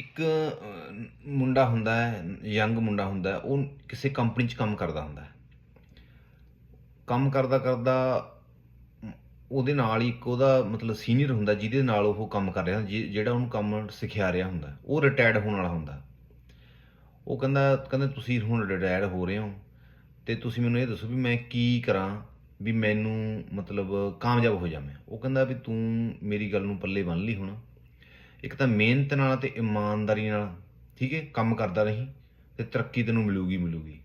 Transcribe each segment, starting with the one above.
ਇੱਕ ਮੁੰਡਾ ਹੁੰਦਾ ਹੈ ਯੰਗ ਮੁੰਡਾ ਹੁੰਦਾ ਉਹ ਕਿਸੇ ਕੰਪਨੀ 'ਚ ਕੰਮ ਕਰਦਾ ਹੁੰਦਾ ਕੰਮ ਕਰਦਾ ਕਰਦਾ ਉਹਦੇ ਨਾਲ ਹੀ ਇੱਕ ਉਹਦਾ ਮਤਲਬ ਸੀਨੀਅਰ ਹੁੰਦਾ ਜਿਹਦੇ ਨਾਲ ਉਹ ਕੰਮ ਕਰ ਰਿਹਾ ਹੁੰਦਾ, ਜਿਹੜਾ ਉਹਨੂੰ ਕੰਮ ਸਿਖਿਆ ਰਿਹਾ ਹੁੰਦਾ ਉਹ ਰਿਟਾਇਰਡ ਹੋਣ ਵਾਲਾ ਹੁੰਦਾ ਉਹ ਕਹਿੰਦਾ ਕਹਿੰਦਾ ਤੁਸੀਂ ਹੁਣ ਰਿਟਾਇਰਡ ਹੋ ਰਹੇ ਹੋ ਤੇ ਤੁਸੀਂ ਮੈਨੂੰ ਇਹ ਦੱਸੋ ਵੀ ਮੈਂ ਕੀ ਕਰਾਂ ਵੀ ਮੈਨੂੰ ਮਤਲਬ ਕਾਮਯਾਬ ਹੋ ਜਾਵਾਂ ਉਹ ਕਹਿੰਦਾ ਵੀ ਤੂੰ ਮੇਰੀ ਗੱਲ ਨੂੰ ਪੱਲੇ ਬੰਨ ਲਈ ਹੁਣ। ਇੱਕ ਤਾਂ ਮਿਹਨਤ ਨਾਲ ਤੇ ਇਮਾਨਦਾਰੀ ਨਾਲ ਠੀਕ ਹੈ, ਕੰਮ ਕਰਦਾ ਰਹੀਂ ਤੇ ਤਰੱਕੀ ਤੈਨੂੰ ਮਿਲੂਗੀ ਮਿਲੂਗੀ।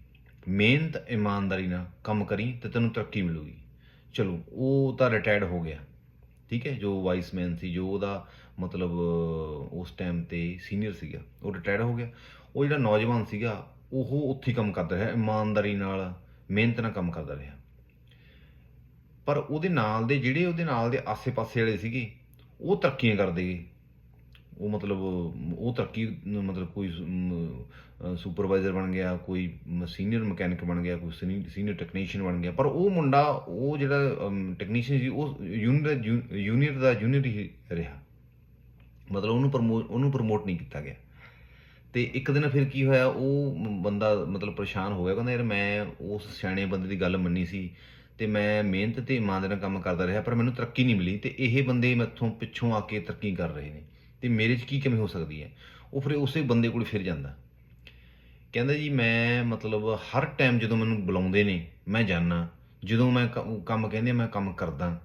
ਮਿਹਨਤ, ਇਮਾਨਦਾਰੀ ਨਾਲ ਕੰਮ ਕਰੀ ਤੇ ਤੈਨੂੰ ਤਰੱਕੀ ਮਿਲੂਗੀ। ਚਲੋ, ਉਹ ਤਾਂ ਰਿਟਾਇਰਡ ਹੋ ਗਿਆ। ਠੀਕ ਹੈ, ਜੋ ਵਾਈਸਮੈਨ ਸੀ, ਜੋ ਉਹਦਾ ਮਤਲਬ ਉਸ ਟਾਈਮ ਤੇ ਸੀਨੀਅਰ ਸੀਗਾ, ਉਹ ਰਿਟਾਇਰਡ ਹੋ ਗਿਆ। ਉਹ ਜਿਹੜਾ ਨੌਜਵਾਨ ਸੀਗਾ, ਉਹ ਉੱਥੇ ਕੰਮ ਕਰਦਾ ਰਿਹਾ, ਇਮਾਨਦਾਰੀ ਨਾਲ, ਮਿਹਨਤ ਨਾਲ ਕੰਮ ਕਰਦਾ ਰਿਹਾ। ਪਰ ਉਹਦੇ ਨਾਲ ਦੇ, ਜਿਹੜੇ ਉਹਦੇ ਨਾਲ ਦੇ ਆਸੇ-ਪਾਸੇ ਵਾਲੇ ਸੀਗੇ, ਉਹ ਤਰੱਕੀਆਂ ਕਰਦੇ ਗਏ। ਉਹ ਮਤਲਬ, ਉਹ ਤਰੱਕੀ ਮਤਲਬ ਕੋਈ ਸੁਪਰਵਾਈਜ਼ਰ ਬਣ ਗਿਆ, ਕੋਈ ਸੀਨੀਅਰ ਮਕੈਨਿਕ ਬਣ ਗਿਆ, ਕੋਈ ਸੀਨੀਅਰ ਟੈਕਨੀਸ਼ੀਅਨ ਬਣ ਗਿਆ। ਪਰ ਉਹ ਮੁੰਡਾ, ਉਹ ਜਿਹੜਾ ਟੈਕਨੀਸ਼ੀਅਨ ਸੀ, ਉਹ ਯੂਨੀਅਰ ਯੂਨੀਅਰ ਦਾ ਜੂਨੀਅਰ ਹੀ ਰਿਹਾ। ਮਤਲਬ ਉਹਨੂੰ ਪ੍ਰਮੋਟ ਉਹਨੂੰ ਪ੍ਰਮੋਟ ਨਹੀਂ ਕੀਤਾ ਗਿਆ। ਤੇ ਇੱਕ ਦਿਨ ਫਿਰ ਕੀ ਹੋਇਆ, ਉਹ ਬੰਦਾ ਮਤਲਬ ਪਰੇਸ਼ਾਨ ਹੋ ਗਿਆ। ਕਹਿੰਦਾ, ਯਾਰ, ਮੈਂ ਉਸ ਸਿਆਣੇ ਬੰਦੇ ਦੀ ਗੱਲ ਮੰਨੀ ਸੀ ਤੇ ਮੈਂ ਮਿਹਨਤ ਤੇ ਇਮਾਨਦਾਰੀ ਨਾਲ ਕੰਮ ਕਰਦਾ ਰਿਹਾ, ਪਰ ਮੈਨੂੰ ਤਰੱਕੀ ਨਹੀਂ ਮਿਲੀ। ਤੇ ਇਹ ਬੰਦੇ ਮੈਥੋਂ ਪਿੱਛੋਂ ਆ ਕੇ ਤਰੱਕੀ ਕਰ ਰਹੇ ਨੇ। ਤੇ ਮੇਰੇ 'ਚ ਕੀ ਕਮੀ ਹੋ ਸਕਦੀ ਹੈ? ਉਹ ਫਿਰ ਉਸੇ ਬੰਦੇ ਕੋਲ ਫਿਰ ਜਾਂਦਾ। ਕਹਿੰਦਾ ਜੀ, ਮੈਂ ਮਤਲਬ ਹਰ ਟਾਈਮ ਜਦੋਂ ਮੈਨੂੰ ਬੁਲਾਉਂਦੇ ਨੇ, ਮੈਂ ਜਾਣਾ ਜਦੋਂ ਮੈਂ ਕ- ਕੰਮ ਕਹਿੰਦੇ ਮੈਂ ਕੰਮ ਕਰਦਾ।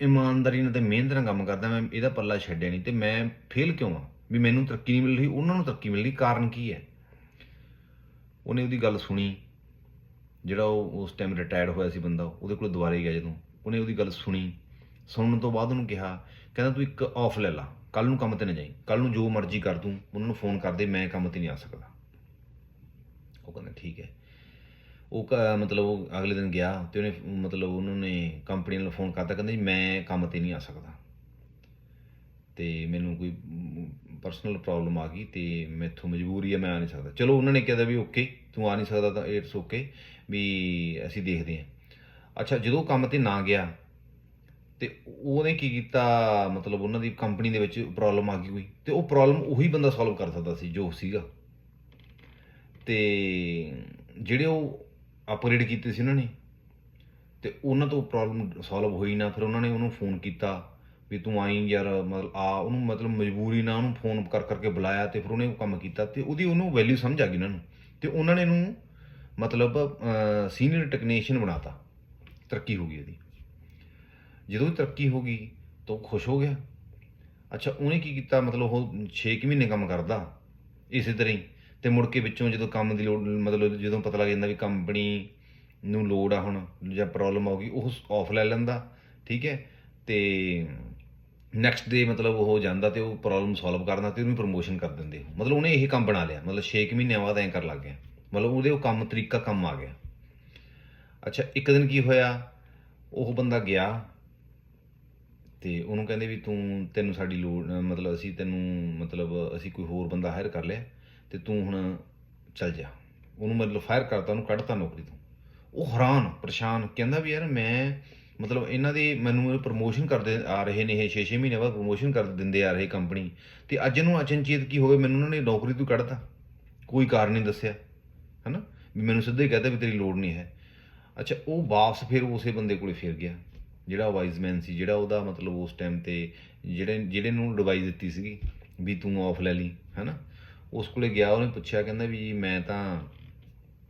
ਇਮਾਨਦਾਰੀ ਨਾਲ ਤੇ ਮਿਹਨਤ ਨਾਲ ਕੰਮ ਕਰਦਾ, ਮੈਂ ਇਹਦਾ ਪੱਲਾ ਛੱਡਿਆ ਨਹੀਂ ਤੇ ਮੈਂ ਫੇਲ ਕਿਉਂ ਆ? ਵੀ ਮੈਨੂੰ ਤਰੱਕੀ ਨਹੀਂ ਮਿਲ ਰਹੀ, ਉਹਨਾਂ ਨੂੰ ਤਰੱਕੀ ਮਿਲ ਰਹੀ ਕਾਰਨ ਕੀ ਹੈ? ਉਹਨੇ ਉਹਦੀ ਗੱਲ ਸੁਣੀ। ਜਿਹੜਾ ਉਹ ਉਸ ਟਾਈਮ ਰਿਟਾਇਰਡ ਹੋਇਆ ਸੀ ਬੰਦਾ, ਉਹਦੇ ਕੋਲ ਦੁਬਾਰੇ ਗਿਆ ਜਦੋਂ। ਉਹਨੇ ਉਹਦੀ ਗੱਲ ਸੁਣੀ। ਸੁਣਨ ਤੋਂ ਬਾਅਦ ਉਹਨੂੰ ਕਿਹਾ, ਕਹਿੰਦਾ ਤੂੰ ਇੱਕ ਆਫ ਲੈ ਲਾ। ਕੱਲ ਨੂੰ ਕੰਮ ਤੇ ਨਾ ਜਾਈ। ਕੱਲ ਨੂੰ ਜੋ ਮਰਜ਼ੀ ਕਰ ਤੂੰ, ਉਹਨਾਂ ਨੂੰ ਫੋਨ ਕਰ ਦੇ, ਮੈਂ ਕੰਮ ਤੇ ਨਹੀਂ ਆ ਸਕਦਾ। ਉਹ ਕਹਿੰਦਾ, ਠੀਕ ਹੈ। ਉਹ ਕ- ਮਤਲਬ ਉਹ ਅਗਲੇ ਦਿਨ ਗਿਆ ਤੇ ਉਹਨੇ, ਮਤਲਬ ਉਹਨਾਂ ਨੇ ਕੰਪਨੀ ਨੂੰ ਫੋਨ ਕਰਤਾ, ਕਹਿੰਦੇ ਜੀ, ਮੈਂ ਕੰਮ ਤੇ ਨਹੀਂ ਆ ਸਕਦਾ। ਤੇ ਮੈਨੂੰ ਕੋਈ ਪਰਸਨਲ ਪ੍ਰੋਬਲਮ ਆ ਗਈ ਤੇ ਮੈਥੋਂ ਮਜਬੂਰੀ ਹੈ ਮੈਂ ਆ ਨਹੀਂ ਸਕਦਾ। ਚਲੋ, ਉਹਨਾਂ ਨੇ ਕਿਹਾ ਵੀ ਓਕੇ ਤੂੰ ਆ ਨਹੀਂ ਸਕਦਾ ਤਾਂ ਇਟਸ ਓਕੇ ਵੀ ਅਸੀਂ ਦੇਖਦੇ ਹਾਂ। ਅੱਛਾ, ਜਦੋਂ ਕੰਮ ਤੇ ਨਾ ਗਿਆ ਤੇ ਉਹਨੇ ਕੀ ਕੀਤਾ? ਮਤਲਬ ਉਹਨਾਂ ਦੀ ਕੰਪਨੀ ਦੇ ਵਿੱਚ ਪ੍ਰੋਬਲਮ ਆ ਗਈ ਕੋਈ। ਤੇ ਉਹ ਪ੍ਰੋਬਲਮ ਉਹੀ ਬੰਦਾ ਸੋਲਵ ਕਰ ਸਕਦਾ ਸੀ, ਜੋ ਸੀਗਾ। ਤੇ ਜਿਹੜੇ ਉਹ ਅਪਗ੍ਰੇਡ ਕੀਤੇ ਸੀ ਉਹਨਾਂ ਨੇ, ਤੇ ਉਹਨਾਂ ਤੋਂ ਪ੍ਰੋਬਲਮ ਸੋਲਵ ਹੋਈ ਨਾ, ਫਿਰ ਉਹਨਾਂ ਨੇ ਉਹਨੂੰ ਫੋਨ ਕੀਤਾ ਵੀ ਤੂੰ ਆਈ ਯਾਰ, ਮਤਲਬ ਆ, ਉਹਨੂੰ ਮਤਲਬ ਮਜਬੂਰੀ ਨਾਲ ਉਹਨੂੰ ਫੋਨ ਕਰ ਕਰਕੇ ਬੁਲਾਇਆ ਤੇ ਫਿਰ ਉਹਨੇ ਉਹ ਕੰਮ ਕੀਤਾ ਤੇ ਉਹਦੀ ਉਹਨੂੰ ਵੈਲਿਊ ਸਮਝ ਆ ਗਈ ਉਹਨਾਂ ਨੂੰ। ਤੇ ਉਹਨਾਂ ਨੇ ਇਹਨੂੰ ਮਤਲਬ ਸੀਨੀਅਰ ਟੈਕਨੀਸ਼ੀਅਨ ਬਣਾਤਾ। ਤਰੱਕੀ ਹੋ ਗਈ ਇਹਦੀ ਜਦੋਂ ਵੀ ਤਰੱਕੀ ਹੋ ਗਈ ਤਾਂ ਉਹ ਖੁਸ਼ ਹੋ ਗਿਆ। ਅੱਛਾ, ਉਹਨੇ ਕੀ ਕੀਤਾ? ਮਤਲਬ ਉਹ 6 ਮਹੀਨੇ ਕੰਮ ਕਰਦਾ ਇਸੇ ਤਰ੍ਹਾਂ ਹੀ ਤੇ ਮੁੜ ਕੇ ਵਿੱਚੋਂ ਜਦੋਂ ਕੰਮ ਦੀ ਲੋੜ, ਮਤਲਬ ਜਦੋਂ ਪਤਾ ਲੱਗ ਜਾਂਦਾ ਵੀ ਕੰਪਨੀ ਨੂੰ ਲੋੜ ਆ ਹੁਣ ਜਾਂ ਪ੍ਰੋਬਲਮ ਆ ਗਈ ਉਹ ਆਫ ਲੈ ਲੈਂਦਾ, ਠੀਕ ਹੈ? ਤੇ ਨੈਕਸਟ ਡੇ ਮਤਲਬ ਉਹ ਜਾਂਦਾ ਤੇ ਉਹ ਪ੍ਰੋਬਲਮ ਸੋਲਵ ਕਰਨਾ ਤੇ ਉਹਨੂੰ ਪ੍ਰੋਮੋਸ਼ਨ ਕਰ ਦਿੰਦੇ ਮਤਲਬ ਉਹਨੇ ਇਹ ਕੰਮ ਬਣਾ ਲਿਆ, ਮਤਲਬ 6 ਮਹੀਨਿਆਂ ਬਾਅਦ ਐਂ ਕਰ ਲੱਗ ਗਿਆ। ਮਤਲਬ ਉਹਦੇ ਉਹ ਕੰਮ, ਤਰੀਕਾ ਕੰਮ ਆ ਗਿਆ। ਅੱਛਾ, ਇੱਕ ਦਿਨ ਕੀ ਹੋਇਆ? ਉਹ ਬੰਦਾ ਗਿਆ ਤੇ ਉਹਨੂੰ ਕਹਿੰਦੇ ਵੀ ਤੂੰ, ਤੈਨੂੰ ਸਾਡੀ ਲੋੜ ਮਤਲਬ ਅਸੀਂ ਤੈਨੂੰ, ਮਤਲਬ ਅਸੀਂ ਕੋਈ ਹੋਰ ਬੰਦਾ ਹਾਇਰ ਕਰ ਲਿਆ, ਤੇ ਤੂੰ ਹੁਣ ਚੱਲ ਜਾ। ਉਹਨੂੰ ਮਤਲਬ ਫਾਇਰ ਕਰਤਾ, ਉਹਨੂੰ ਕੱਢਤਾ ਨੌਕਰੀ ਤੋਂ। ਉਹ ਹੈਰਾਨ, ਪਰੇਸ਼ਾਨ, ਕਹਿੰਦਾ ਵੀ ਯਾਰ ਮੈਂ, ਮਤਲਬ ਇਹਨਾਂ ਦੇ ਮੈਨੂੰ ਪ੍ਰੋਮੋਸ਼ਨ ਕਰਦੇ ਆ ਰਹੇ ਨੇ, ਇਹ 6-6 ਮਹੀਨੇ ਬਾਅਦ ਪ੍ਰੋਮੋਸ਼ਨ ਕਰ ਦਿੰਦੇ ਆ ਰਹੇ ਕੰਪਨੀ ਤੇ ਅੱਜ ਇਹਨੂੰ ਅਚਨਚੇਤ ਕੀ ਹੋਵੇ ਮੈਨੂੰ ਉਹਨਾਂ ਨੇ ਨੌਕਰੀ ਤੋਂ ਕੱਢਤਾ। ਕੋਈ ਕਾਰਨ ਨਹੀਂ ਦੱਸਿਆ, ਹਨਾ? ਵੀ ਮੈਨੂੰ ਸਿੱਧਾ ਹੀ ਕਹਤਾ ਵੀ ਤੇਰੀ ਲੋੜ ਨਹੀਂ ਹੈ। ਅੱਛਾ, ਉਹ ਵਾਪਸ ਫਿਰ ਉਸੇ ਬੰਦੇ ਕੋਲੇ ਫਿਰ ਗਿਆ। ਜਿਹੜਾ ਵਾਈਜ਼ਮੈਨ ਸੀ, ਜਿਹੜਾ ਉਹਦਾ ਮਤਲਬ ਉਸ ਟਾਈਮ ਤੇ ਜਿਹੜੇ ਜਿਹੜੇ ਨੂੰ ਐਡਵਾਈਸ ਦਿੱਤੀ ਸੀਗੀ ਵੀ ਤੂੰ ਆਫ ਲੈ ਲਈ, ਹਨਾ? ਉਸ ਕੋਲੇ ਗਿਆ, ਉਹਨੇ ਪੁੱਛਿਆ, ਕਹਿੰਦਾ ਵੀ ਮੈਂ ਤਾਂ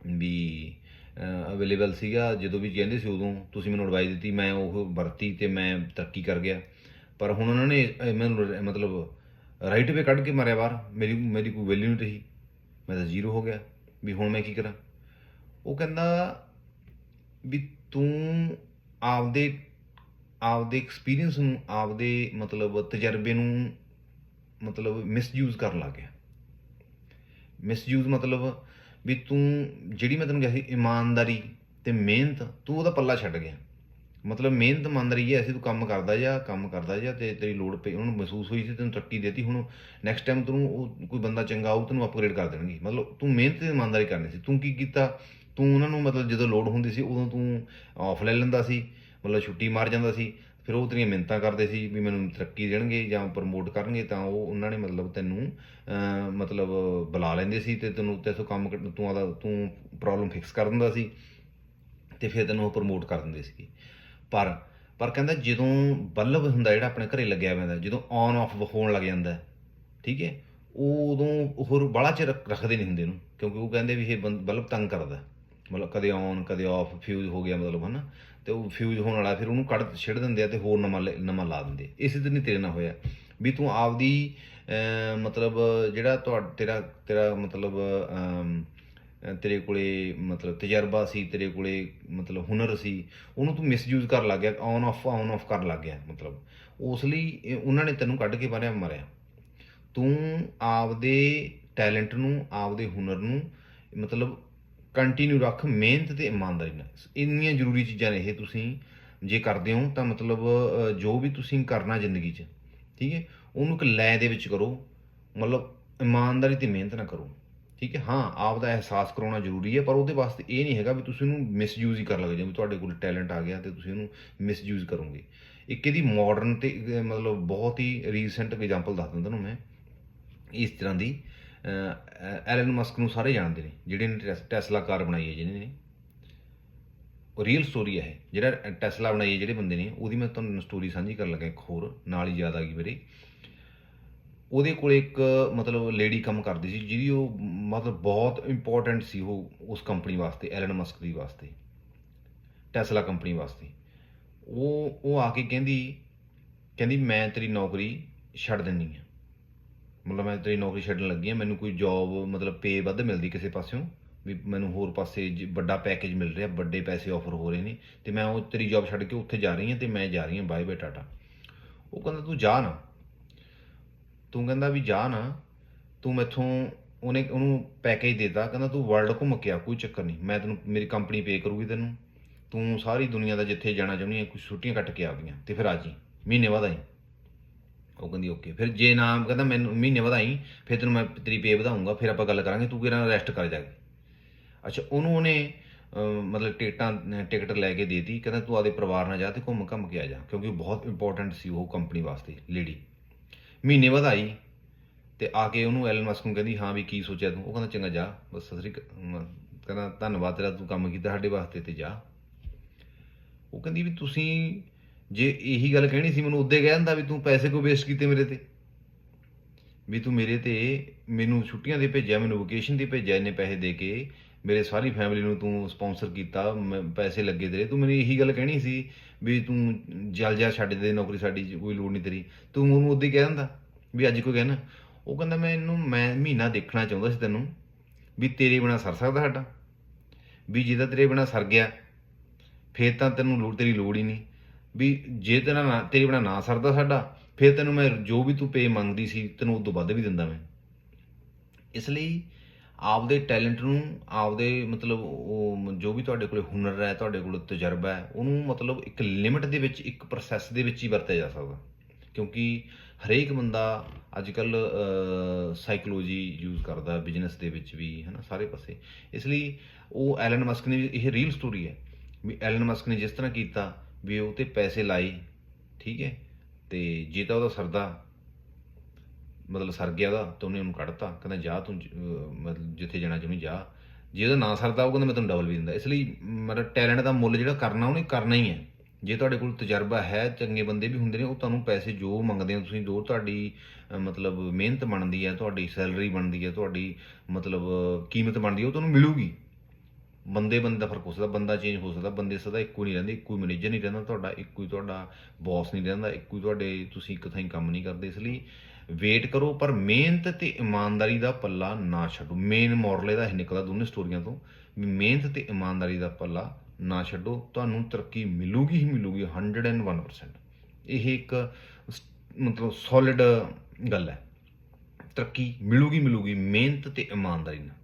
ਵੀ ਅਵੇਲੇਬਲ ਸੀਗਾ, ਜਦੋਂ ਵੀ ਕਹਿੰਦੇ ਸੀ ਉਦੋਂ ਤੁਸੀਂ ਮੈਨੂੰ ਐਡਵਾਈਸ ਦਿੱਤੀ, ਮੈਂ ਉਹ ਵਰਤੀ ਤੇ ਮੈਂ ਤਰੱਕੀ ਕਰ ਗਿਆ। ਪਰ ਹੁਣ ਉਹਨਾਂ ਨੇ ਮੈਨੂੰ ਮਤਲਬ ਰਾਈਟ ਵੇ ਕੱਢ ਕੇ ਮਾਰਿਆ ਬਾਹਰ, ਮੇਰੀ ਮੇਰੀ ਕੋਈ ਵੈਲਿਊ ਨਹੀਂ ਰਹੀ। ਮੈਂ ਤਾਂ ਜ਼ੀਰੋ ਹੋ ਗਿਆ, ਵੀ ਹੁਣ ਮੈਂ ਕੀ ਕਰਾਂ? ਉਹ ਕਹਿੰਦਾ ਵੀ ਤੂੰ ਆਪਦੇ ਆਪਦੇ ਐਕਸਪੀਰੀਅੰਸ ਨੂੰ, ਆਪਦੇ ਮਤਲਬ ਤਜਰਬੇ ਨੂੰ ਮਤਲਬ ਮਿਸਯੂਜ਼ ਕਰਨ ਲੱਗ ਗਿਆ। ਮਿਸਯੂਜ਼ ਮਤਲਬ ਵੀ ਤੂੰ ਜਿਹੜੀ ਮੈਂ ਤੈਨੂੰ ਕਿਹਾ ਸੀ, ਇਮਾਨਦਾਰੀ ਤੇ ਮਿਹਨਤ, ਤੂੰ ਉਹਦਾ ਪੱਲਾ ਛੱਡ ਗਿਆ। ਮਤਲਬ ਮਿਹਨਤ ਇਮਾਨਦਾਰੀ ਹੈ, ਅਸੀਂ ਤੂੰ ਕੰਮ ਕਰਦਾ ਜਾਂ, ਕੰਮ ਕਰਦਾ ਜਾ ਤੇ ਤੇਰੀ ਲੋੜ ਪਈ, ਉਹਨੂੰ ਮਹਿਸੂਸ ਹੋਈ ਸੀ, ਤੈਨੂੰ ਤਰੱਕੀ ਦੇਤੀ, ਹੁਣ ਨੈਕਸਟ ਟਾਈਮ ਤੈਨੂੰ ਉਹ ਕੋਈ ਬੰਦਾ ਚੰਗਾ ਆਊ, ਤੈਨੂੰ ਅਪਗ੍ਰੇਡ ਕਰ ਦੇਣਗੇ। ਮਤਲਬ ਤੂੰ ਮਿਹਨਤ ਤੇ ਇਮਾਨਦਾਰੀ ਕਰਨੀ ਸੀ, ਤੂੰ ਕੀ ਕੀਤਾ? ਤੂੰ ਉਹਨਾਂ ਨੂੰ ਮਤਲਬ ਜਦੋਂ ਲੋੜ ਹੁੰਦੀ ਸੀ, ਉਦੋਂ ਤੂੰ ਆਫ ਲੈ ਲੈਂਦਾ ਸੀ। ਮਤਲਬ ਛੁੱਟੀ ਮਾਰ ਜਾਂਦਾ ਸੀ, ਫਿਰ ਉਹ ਤੇਰੀਆਂ ਮਿੰਨਤਾਂ ਕਰਦੇ ਸੀ ਵੀ ਮੈਨੂੰ ਤਰੱਕੀ ਦੇਣਗੇ ਜਾਂ ਪ੍ਰਮੋਟ ਕਰਨਗੇ, ਤਾਂ ਉਹ ਉਹਨਾਂ ਨੇ ਮਤਲਬ ਤੈਨੂੰ ਮਤਲਬ ਬੁਲਾ ਲੈਂਦੇ ਸੀ ਤੇ ਤੈਨੂੰ ਤੇਥੋਂ ਕੰਮ ਕੱਢ- ਤੂੰ ਆਦਾ ਤੂੰ ਪ੍ਰੋਬਲਮ ਫਿਕਸ ਕਰ ਦਿੰਦਾ ਸੀ ਤੇ ਫਿਰ ਤੈਨੂੰ ਉਹ ਪ੍ਰਮੋਟ ਕਰ ਦਿੰਦੇ ਸੀ ਪਰ ਪਰ ਕਹਿੰਦਾ ਜਦੋਂ ਬੱਲਬ ਹੁੰਦਾ ਜਿਹੜਾ ਆਪਣੇ ਘਰੇ ਲੱਗਿਆ ਹੋਇਆ ਹੁੰਦਾ, ਜਦੋਂ ਔਨ ਆਫ ਹੋਣ ਲੱਗ ਜਾਂਦਾ, ਠੀਕ ਹੈ ਉਹ ਉਦੋਂ ਹੋਰ ਬਾਹਲਾ 'ਚ ਰੱਖ- ਰੱਖਦੇ ਨਹੀਂ ਹੁੰਦੇ ਨੂੰ ਕਿਉਂਕਿ ਉਹ ਕਹਿੰਦੇ ਵੀ ਇਹ ਬੰ- ਬੱਲਬ ਤੰਗ ਕਰਦਾ। ਮਤਲਬ ਕਦੇ ਔਨ ਕਦੇ ਆਫ ਫਿਊਜ਼ ਹੋ ਗਿਆ ਮਤਲਬ ਹਨਾ। ਤੇ ਉਹ ਫਿਊਜ਼ ਹੋਣ ਵਾਲਾ, ਫਿਰ ਉਹਨੂੰ ਕੱਢ ਛਿੜ ਦਿੰਦੇ ਆ ਤੇ ਹੋਰ ਨਵਾਂ ਲੈ- ਨਵਾਂ ਲਾ ਦਿੰਦੇ ਆ। ਇਸੇ ਤਰ੍ਹਾਂ ਹੀ ਤੇਰੇ ਨਾਲ ਹੋਇਆ। ਵੀ ਤੂੰ ਆਪਦੀ ਮਤਲਬ ਜਿਹੜਾ ਤੁਹਾਡਾ ਤੇਰਾ ਤੇਰਾ ਮਤਲਬ ਤੇਰੇ ਕੋਲੇ ਮਤਲਬ ਤਜਰਬਾ ਸੀ, ਤੇਰੇ ਕੋਲੇ ਮਤਲਬ ਹੁਨਰ ਸੀ, ਉਹਨੂੰ ਤੂੰ ਮਿਸਯੂਜ਼ ਕਰਨ ਲੱਗ ਗਿਆ ਔਨ ਆਫ ਔਨ ਆਫ ਕਰਨ ਲੱਗ ਗਿਆ, ਮਤਲਬ। ਉਸ ਲਈ ਉਹਨਾਂ ਨੇ ਤੈਨੂੰ ਕੱਢ ਕੇ ਮਾਰਿਆ ਮਾਰਿਆ। ਤੂੰ ਆਪਦੇ ਟੈਲੈਂਟ ਨੂੰ, ਆਪਦੇ ਹੁਨਰ ਨੂੰ ਮਤਲਬ ਕੰਟੀਨਿਊ ਰੱਖ ਮਿਹਨਤ ਤੇ ਇਮਾਨਦਾਰੀ ਨਾਲ। ਇੰਨੀਆਂ ਜ਼ਰੂਰੀ ਚੀਜ਼ਾਂ ਨੇ ਇਹ ਤੁਸੀਂ ਜੇ ਕਰਦੇ ਹੋ ਤਾਂ ਮਤਲਬ ਜੋ ਵੀ ਤੁਸੀਂ ਕਰਨਾ ਜ਼ਿੰਦਗੀ 'ਚ, ਠੀਕ ਹੈ? ਉਹਨੂੰ ਇੱਕ ਲੈ ਦੇ ਵਿੱਚ ਕਰੋ। ਮਤਲਬ ਇਮਾਨਦਾਰੀ ਤੇ ਮਿਹਨਤ ਨਾ ਕਰੋ। ਠੀਕ ਹੈ? ਹਾਂ, ਆਪ ਦਾ ਅਹਿਸਾਸ ਕਰਾਉਣਾ ਜ਼ਰੂਰੀ ਹੈ, ਪਰ ਉਹਦੇ ਵਾਸਤੇ ਇਹ ਨਹੀਂ ਹੈਗਾ ਵੀ ਤੁਸੀਂ ਉਹਨੂੰ ਮਿਸਯੂਜ਼ ਹੀ ਕਰਨ ਲੱਗ ਜਾਓ ਤੁਹਾਡੇ ਕੋਲ ਟੈਲੈਂਟ ਆ ਗਿਆ ਤੇ ਤੁਸੀਂ ਉਹਨੂੰ ਮਿਸਯੂਜ਼ ਕਰੋਗੇ। ਇੱਕ ਇਹਦੀ ਮਾਡਰਨ ਤੇ, ਮਤਲਬ ਬਹੁਤ ਹੀ ਰੀਸੈਂਟ ਐਗਜ਼ਾਮਪਲ ਦੱਸ ਦਿੰਦਾ ਤੁਹਾਨੂੰ ਮੈਂ। ਇਸ ਤਰ੍ਹਾਂ ਦੀ ਐਲਨ ਮਸਕ ਨੂੰ ਸਾਰੇ ਜਾਣਦੇ ਨੇ, ਜਿਹੜੇ ਨੇ ਟੈਸ- ਟੈਸਲਾ ਕਾਰ ਬਣਾਈ ਹੈ, ਜਿਹਨੇ ਨੇ। ਉਹ ਰੀਅਲ ਸਟੋਰੀ ਹੈ ਜਿਹੜਾ ਟੈਸਲਾ ਬਣਾਈ ਹੈ ਜਿਹੜੇ ਬੰਦੇ ਨੇ, ਉਹਦੀ ਮੈਂ ਤੁਹਾਨੂੰ ਸਟੋਰੀ ਸਾਂਝੀ ਕਰਨ ਲੱਗਾ ਇੱਕ ਹੋਰ, ਨਾਲ ਹੀ ਯਾਦ ਆ ਗਈ ਮੇਰੇ। ਉਹਦੇ ਕੋਲ ਇੱਕ, ਮਤਲਬ ਲੇਡੀ ਕੰਮ ਕਰਦੀ ਸੀ, ਜਿਹਦੀ ਉਹ, ਮਤਲਬ, ਬਹੁਤ ਇੰਪੋਰਟੈਂਟ ਸੀ ਉਹ, ਉਸ ਕੰਪਨੀ ਵਾਸਤੇ, ਐਲਨ ਮਸਕ ਦੀ ਵਾਸਤੇ, ਟੈਸਲਾ ਕੰਪਨੀ ਵਾਸਤੇ। ਉਹ ਉਹ ਆ ਕੇ ਕਹਿੰਦੀ ਕਹਿੰਦੀ, ਮੈਂ ਤੇਰੀ ਨੌਕਰੀ ਛੱਡ ਦਿੰਨੀ ਆ ਮਤਲਬ ਮੈਂ ਤੇਰੀ ਨੌਕਰੀ ਛੱਡਣ ਲੱਗੀ ਆ ਮੈਨੂੰ ਕੋਈ ਜੌਬ ਮਤਲਬ ਪੇ ਵੱਧ ਮਿਲਦੀ ਕਿਸੇ ਪਾਸਿਓਂ? ਵੀ ਮੈਨੂੰ ਹੋਰ ਪਾਸੇ ਜ- ਵੱਡਾ ਪੈਕੇਜ ਮਿਲ ਰਿਹਾ, ਵੱਡੇ ਪੈਸੇ ਆਫਰ ਹੋ ਰਹੇ ਨੇ, ਤੇ ਮੈਂ ਉਹ ਤੇਰੀ ਜੌਬ ਛੱਡ ਕੇ ਉੱਥੇ ਜਾ ਰਹੀ ਹਾਂ ਤੇ ਮੈਂ ਜਾ ਰਹੀ ਹਾਂ ਬਾਏ ਬਾਏ ਟਾਟਾ ਉਹ ਕਹਿੰਦਾ, ਤੂੰ ਜਾ ਨਾ। ਤੂੰ ਕਹਿੰਦਾ ਵੀ ਜਾ ਨਾ, ਤੂੰ ਮੈਥੋਂ ਉਹਨੇ ਉਹਨੂੰ ਪੈਕੇਜ ਦਿੱਤਾ, ਕਹਿੰਦਾ, ਤੂੰ ਵਰਲਡ ਘੁੰਮ ਕੇ ਆ, ਕੋਈ ਚੱਕਰ ਨਹੀਂ, ਮੈਂ ਤੈਨੂੰ, ਮੇਰੀ ਕੰਪਨੀ ਪੇ ਕਰੂਗੀ ਤੈਨੂੰ। ਤੂੰ ਸਾਰੀ ਦੁਨੀਆ ਦਾ ਜਿੱਥੇ ਜਾਣਾ ਚਾਹੁੰਦੀ ਹੈ ਕੁਝ ਛੁੱਟੀਆਂ ਕੱਟ ਕੇ ਆ ਗਈਆਂ, ਤੇ ਫਿਰ ਆ ਜੀ, ਮਹੀਨੇ ਬਾਅਦ ਆਈ। ਉਹ ਕਹਿੰਦੀ ਓਕੇ ਫਿਰ ਜੇ ਨਾ ਕਹਿੰਦਾ ਮੈਨੂੰ ਮਹੀਨੇ ਵਧਾਈ, ਫਿਰ ਤੈਨੂੰ ਮੈਂ ਤੇਰੀ ਪੇ ਵਧਾਉਂਗਾ, ਫਿਰ ਆਪਾਂ ਗੱਲ ਕਰਾਂਗੇ, ਤੂੰ ਕਿਹੜਾ ਰੈਸਟ ਕਰ ਜਾ ਕੇ। ਅੱਛਾ, ਉਹਨੂੰ ਉਹਨੇ ਮਤਲਬ ਟਿਕਟਾਂ, ਟਿਕਟ ਲੈ ਕੇ ਦੇਤੀ, ਕਹਿੰਦਾ ਤੂੰ ਆਦੇ ਪਰਿਵਾਰ ਨਾਲ ਜਾ ਤੇ ਘੁੰਮ ਘੰਮ ਕੇ ਆ ਜਾ, ਕਿਉਂਕਿ ਬਹੁਤ ਇੰਪੋਰਟੈਂਟ ਸੀ ਉਹ ਕੰਪਨੀ ਵਾਸਤੇ ਲੇਡੀ ਮਹੀਨੇ ਬਾਅਦ ਆਈ ਤੇ ਆ ਕੇ ਉਹਨੂੰ ਐਲਨ ਮਸਕ ਨੂੰ ਕਹਿੰਦੀ, ਹਾਂ ਵੀ ਕੀ ਸੋਚਿਆ ਤੂੰ? ਉਹ ਕਹਿੰਦਾ, ਚੰਗਾ ਜਾ, ਬਸ ਸਤਿ ਸ੍ਰੀ ਅਕਾਲ ਕਹਿੰਦਾ, ਧੰਨਵਾਦ ਤੇਰਾ ਤੂੰ ਕੰਮ ਕੀਤਾ ਸਾਡੇ ਵਾਸਤੇ ਤੇ ਜਾ। ਉਹ ਕਹਿੰਦੀ ਵੀ ਤੁਸੀਂ ਜੇ ਇਹੀ ਗੱਲ ਕਹਿਣੀ ਸੀ, ਮੈਨੂੰ ਉਦੋਂ ਕਹਿ ਦਿੰਦਾ ਵੀ ਤੂੰ ਪੈਸੇ ਕਿਉਂ ਵੇਸਟ ਕੀਤੇ ਮੇਰੇ ਤੇ? ਵੀ ਤੂੰ ਮੇਰੇ ਤੇ ਮੈਨੂੰ ਛੁੱਟੀਆਂ ਦੇ ਭੇਜਿਆ, ਮੈਨੂੰ ਵੋਕੇਸ਼ਨ 'ਤੇ ਭੇਜਿਆ, ਇੰਨੇ ਪੈਸੇ ਦੇ ਕੇ ਮੇਰੇ ਸਾਰੀ ਫੈਮਿਲੀ ਨੂੰ ਤੂੰ ਸਪਾਂਸਰ ਕੀਤਾ, ਮੈਂ- ਪੈਸੇ ਲੱਗੇ ਤੇਰੇ। ਤੂੰ ਮੈਨੂੰ ਇਹੀ ਗੱਲ ਕਹਿਣੀ ਸੀ ਵੀ ਤੂੰ ਜਲ ਜਾ ਛੱਡ ਦੇ, ਨੌਕਰੀ ਸਾਡੀ 'ਚ ਕੋਈ ਲੋੜ ਨਹੀਂ ਤੇਰੀ। ਤੂੰ ਉਹਨੂੰ ਉਦੋਂ ਹੀ ਕਹਿ ਦਿੰਦਾ ਵੀ ਅੱਜ ਕੋਈ ਕਹਿਣਾ। ਉਹ ਕਹਿੰਦਾ, ਮੈਂ ਇਹਨੂੰ, ਮੈਂ ਮਹੀਨਾ ਦੇਖਣਾ ਚਾਹੁੰਦਾ ਸੀ ਤੈਨੂੰ ਵੀ ਤੇਰੇ ਬਿਨਾ ਸਰ ਸਕਦਾ ਸਾਡਾ। ਵੀ ਜੇ ਤੇਰੇ ਬਿਨਾ ਸਰ ਗਿਆ, ਫੇਰ ਤਾਂ ਤੈਨੂੰ ਲੋੜ, ਤੇਰੀ ਲੋੜ ਹੀ ਨਹੀਂ। ਵੀ ਜੇ ਤੇਰਾ ਨਾ, ਤੇਰੇ ਬਿਨਾ ਨਾ ਸਰਦਾ ਸਾਡਾ, ਫਿਰ ਤੈਨੂੰ ਮੈਂ ਜੋ ਵੀ ਤੂੰ ਪੇ ਮੰਗਦੀ ਸੀ, ਤੈਨੂੰ ਉਦੋਂ ਵੱਧ ਵੀ ਦਿੰਦਾ ਮੈਂ। ਇਸ ਲਈ ਆਪਦੇ ਟੈਲੈਂਟ ਨੂੰ, ਆਪਦੇ ਮਤਲਬ ਉਹ ਜੋ ਵੀ ਤੁਹਾਡੇ ਕੋਲੇ ਹੁਨਰ ਹੈ, ਤੁਹਾਡੇ ਕੋਲ ਤਜਰਬਾ ਹੈ, ਉਹਨੂੰ ਮਤਲਬ ਇੱਕ ਲਿਮਿਟ ਦੇ ਵਿੱਚ, ਇੱਕ ਪ੍ਰੋਸੈਸ ਦੇ ਵਿੱਚ ਹੀ ਵਰਤਿਆ ਜਾ ਸਕਦਾ। ਕਿਉਂਕਿ ਹਰੇਕ ਬੰਦਾ ਅੱਜ ਕੱਲ ਸਾਈਕੋਲੋਜੀ ਯੂਜ਼ ਕਰਦਾ ਬਿਜ਼ਨਸ ਦੇ ਵਿੱਚ ਵੀ, ਹਨਾ, ਸਾਰੇ ਪਾਸੇ। ਇਸ ਲਈ ਉਹ ਐਲਨ ਮਸਕ ਨੇ ਵੀ- ਇਹ ਰੀਅਲ ਸਟੋਰੀ ਹੈ। ਵੀ ਐਲਨ ਮਸਕ ਨੇ ਜਿਸ ਤਰ੍ਹਾਂ ਕੀਤਾ ਵੀ ਉਹ ਤੇ ਪੈਸੇ ਲਾਏ, ਠੀਕ ਹੈ? ਤੇ ਜੇ ਤਾਂ ਉਹਦਾ ਸਰਦਾ, ਮਤਲਬ ਸਰ ਗਿਆ ਉਹਦਾ, ਤਾਂ ਉਹਨੇ ਉਹਨੂੰ ਕੱਢਤਾ, ਕਹਿੰਦਾ ਜਾ ਤੂੰ ਮਤਲਬ ਜਿੱਥੇ ਜਾਣਾ ਚਾਹੁੰਦੀ ਜਾ। ਜੇ ਉਹਦਾ ਨਾ ਸਰਦਾ ਉਹ ਕਹਿੰਦਾ ਮੈਂ ਤੁਹਾਨੂੰ ਡਬਲ ਵੀ ਦਿੰਦਾ। ਇਸ ਲਈ ਮਤਲਬ ਟੈਲੈਂਟ ਦਾ ਮੁੱਲ ਜਿਹੜਾ ਕਰਨਾ, ਉਹਨੇ ਕਰਨਾ ਹੀ ਹੈ। ਜੇ ਤੁਹਾਡੇ ਕੋਲ ਤਜਰਬਾ ਹੈ, ਚੰਗੇ ਬੰਦੇ ਵੀ ਹੁੰਦੇ ਨੇ, ਉਹ ਤੁਹਾਨੂੰ ਪੈਸੇ ਜੋ ਮੰਗਦੇ ਹੋ ਤੁਸੀਂ ਜੋ ਤੁਹਾਡੀ ਮਤਲਬ ਮਿਹਨਤ ਬਣਦੀ ਹੈ, ਤੁਹਾਡੀ ਸੈਲਰੀ ਬਣਦੀ ਹੈ, ਤੁਹਾਡੀ ਮਤਲਬ ਕੀਮਤ ਬਣਦੀ ਹੈ, ਉਹ ਤੁਹਾਨੂੰ ਮਿਲੂਗੀ। ਬੰਦੇ ਬੰਦੇ ਦਾ ਫ਼ਰਕ ਹੋ ਸਕਦਾ, ਬੰਦਾ ਚੇਂਜ ਹੋ ਸਕਦਾ, ਬੰਦੇ ਸਦਾ ਇੱਕੋ ਨਹੀਂ ਰਹਿੰਦੇ, ਇੱਕੋ ਹੀ ਮੈਨੇਜਰ ਨਹੀਂ ਰਹਿੰਦਾ, ਤੁਹਾਡਾ ਇੱਕੋ ਹੀ ਤੁਹਾਡਾ ਬੌਸ ਨਹੀਂ ਰਹਿੰਦਾ, ਇੱਕੋ ਹੀ ਤੁਹਾਡੇ ਤੁਸੀਂ ਇੱਕ ਥਾਂ ਹੀ ਕੰਮ ਨਹੀਂ ਕਰਦੇ, ਇਸ ਲਈ ਵੇਟ ਕਰੋ, ਪਰ ਮਿਹਨਤ ਤੇ ਇਮਾਨਦਾਰੀ ਦਾ ਪੱਲਾ ਨਾ ਛੱਡੋ। ਮੇਨ ਮੋਰਲ ਇਹਦਾ ਇਹ ਨਿਕਲਦਾ ਦੋਨੇ ਸਟੋਰੀਆਂ ਤੋਂ, ਵੀ ਮਿਹਨਤ ਤੇ ਇਮਾਨਦਾਰੀ ਦਾ ਪੱਲਾ ਨਾ ਛੱਡੋ, ਤੁਹਾਨੂੰ ਤਰੱਕੀ ਮਿਲੂਗੀ ਹੀ ਮਿਲੂਗੀ 101% ਇਹ ਇੱਕ ਸ- ਮਤਲਬ ਸੋਲਿਡ ਗੱਲ ਹੈ। ਤਰੱਕੀ ਮਿਲੂਗੀ ਮਿਲੂਗੀ, ਮਿਹਨਤ ਤੇ ਇਮਾਨਦਾਰੀ ਨਾਲ।